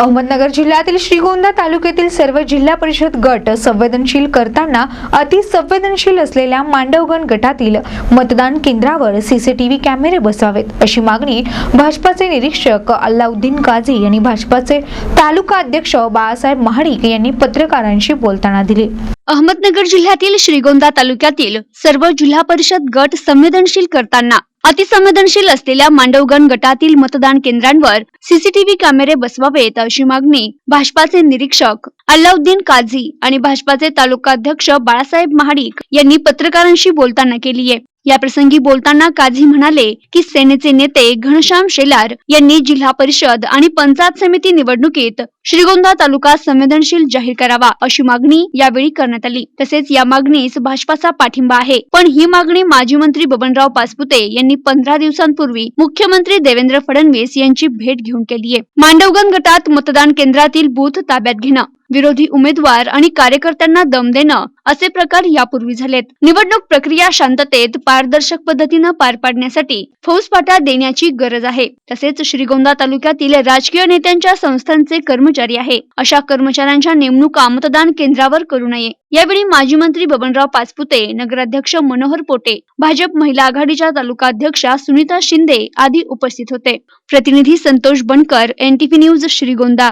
अहमदनगर जिल्ह्यातील श्रीगोंदा तालुक्यातील सर्व जिल्हा परिषद गट संवेदनशील करताना अतिसंवेदनशील असलेल्या मांडवगण गटातील मतदान केंद्रावर सीसीटीव्ही कॅमेरे बसावेत. अशी मागणी भाजपाचे निरीक्षक अल्लाउद्दीन काझी आणि भाजपाचे तालुका अध्यक्ष बाळासाहेब महाडिक यांनी पत्रकारांशी बोलताना दिली. अहमदनगर जिल्ह्यातील श्रीगोंदा तालुक्यातील सर्व जिल्हा परिषद गट संवेदनशील करताना अतिसंवेदनशील असलेल्या मांडवगण गटातील मतदान केंद्रांवर सीसीटीव्ही कॅमेरे बसवावेत अशी मागणी भाजपाचे निरीक्षक अल्लाउद्दीन काझी आणि भाजपाचे तालुकाध्यक्ष बाळासाहेब महाडिक यांनी पत्रकारांशी बोलताना केली आहे याप्रसंगी बोलताना काझी म्हणाले की सेनेचे नेते घनश्याम शेलार यांनी जिल्हा परिषद आणि पंचायत समिती निवडणुकीत श्रीगोंदा तालुका संवेदनशील जाहीर करावा अशी मागणी यावेळी करण्यात आली. तसेच या मागणीस भाजपाचा पाठिंबा आहे. पण ही मागणी माजी मंत्री बबनराव पाचपुते यांनी पंधरा दिवसांपूर्वी मुख्यमंत्री देवेंद्र फडणवीस यांची भेट घेऊन केली आहे मांडवगण गटात मतदान केंद्रातील बूथ ताब्यात घेणं. विरोधी उमेदवार आणि कार्यकर्त्यांना दम देणं असे प्रकार यापूर्वी झालेत. निवडणूक प्रक्रिया शांततेत पारदर्शक पद्धतीनं पार पाडण्यासाठी फौजफाटा देण्याची गरज आहे. तसेच श्रीगोंदा तालुक्यातील राजकीय नेत्यांच्या संस्थांचे कर्मचारी आहे. अशा कर्मचाऱ्यांच्या नेमणुका मतदान केंद्रावर करू नये. यावेळी माजी मंत्री बबनराव पाचपुते नगराध्यक्ष मनोहर पोटे भाजप महिला आघाडीच्या तालुका अध्यक्षा सुनीता शिंदे आदी उपस्थित होते. प्रतिनिधी संतोष बनकर एनटीव्ही न्यूज श्रीगोंदा.